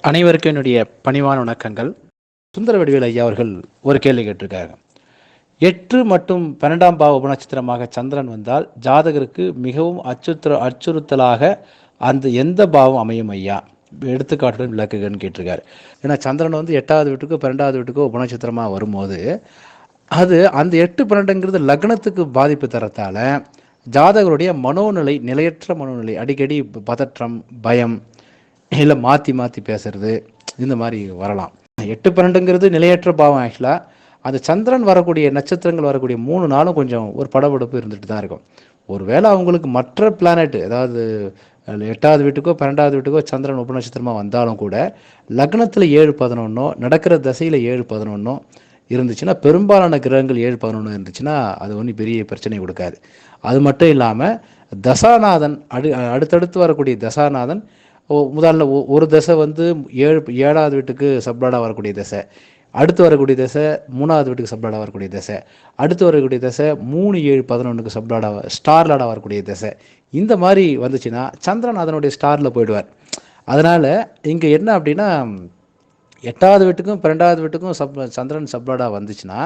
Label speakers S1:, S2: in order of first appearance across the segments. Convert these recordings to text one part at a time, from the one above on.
S1: அனைவருக்கும் என்னுடைய பணிவான வணக்கங்கள். சுந்தர வடிவேல் ஐயா அவர்கள் ஒரு கேள்வி கேட்டிருக்காங்க. எட்டு மற்றும் பன்னெண்டாம் பாவ உபநட்சத்திரமாக சந்திரன் வந்தால் ஜாதகருக்கு மிகவும் அச்சுறுத்த அச்சுறுத்தலாக அந்த எந்த பாவம் அமையும் ஐயா? எடுத்துக்காட்டுடன் விளக்குகன்னு கேட்டிருக்காரு. ஏன்னா சந்திரன் வந்து எட்டாவது வீட்டுக்கோ பன்னெண்டாவது வீட்டுக்கோ உபநட்சத்திரமாக வரும்போது அது அந்த எட்டு பன்னெண்டுங்கிறது லக்னத்துக்கு பாதிப்பு தரத்தால் ஜாதகருடைய மனோநிலை நிலையற்ற மனோநிலை அடிக்கடி பதற்றம் பயம் இல்லை மாற்றி மாற்றி பேசுறது இந்த மாதிரி வரலாம். எட்டு பன்னெண்டுங்கிறது நிலையற்ற பாவம் ஆக்சுவலாக அந்த சந்திரன் வரக்கூடிய நட்சத்திரங்கள் வரக்கூடிய மூணு நாளும் கொஞ்சம் ஒரு படபடப்பு இருந்துட்டு தான் இருக்கும். ஒருவேளை அவங்களுக்கு மற்ற பிளானட் அதாவது எட்டாவது வீட்டுக்கோ பன்னெண்டாவது வீட்டுக்கோ சந்திரன் உபநட்சத்திரமாக வந்தாலும் கூட லக்னத்தில் ஏழு பதினொன்னோ நடக்கிற தசையில் ஏழு பதினொன்னோ இருந்துச்சுன்னா பெரும்பாலான கிரகங்கள் ஏழு பதினொன்று இருந்துச்சுன்னா அது ஒன்றும் பெரிய பிரச்சனை கொடுக்காது. அது மட்டும் இல்லாமல் தசாநாதன் அடு அடுத்தடுத்து வரக்கூடிய தசாநாதன் முதல்ல ஒ- ஒரு தசை வந்து ஏழு ஏழாவது வீட்டுக்கு சப்ளாடாக வரக்கூடிய தசை. அடுத்து வரக்கூடிய தசை மூணாவது வீட்டுக்கு சப்ளாடாக வரக்கூடிய தசை. அடுத்து வரக்கூடிய தசை மூணு ஏழு பதினொன்றுக்கு சப்ளாடாக ஸ்டார் லாடாக வரக்கூடிய தசை. இந்த மாதிரி வந்துச்சுன்னா சந்திரன் அதனுடைய ஸ்டாரில் போயிடுவார். அதனால் இங்கே என்ன அப்படின்னா எட்டாவது வீட்டுக்கும் பன்னெண்டாவது வீட்டுக்கும் சப் சந்திரன் சப்ளாடாக வந்துச்சுன்னா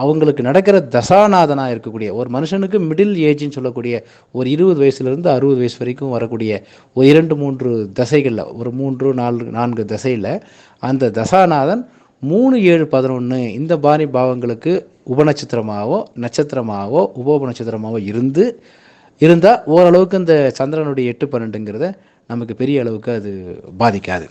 S1: அவங்களுக்கு நடக்கிற தசாநாதனாக இருக்கக்கூடிய ஒரு மனுஷனுக்கு மிடில் ஏஜ்னு சொல்லக்கூடிய ஒரு இருபது வயசுலேருந்து அறுபது வயசு வரைக்கும் வரக்கூடிய ஒரு இரண்டு மூன்று தசைகளில் ஒரு மூன்று நாலு நான்கு தசையில் அந்த தசாநாதன் மூணு ஏழு பதினொன்று இந்த பாணி பாவங்களுக்கு உபநட்சத்திரமாகவோ நட்சத்திரமாகவோ உப நட்சத்திரமாகவோ இருந்து இருந்தால் ஓரளவுக்கு இந்த சந்திரனுடைய எட்டு பன்னெண்டுங்கிறத நமக்கு பெரிய அளவுக்கு அது பாதிக்காது.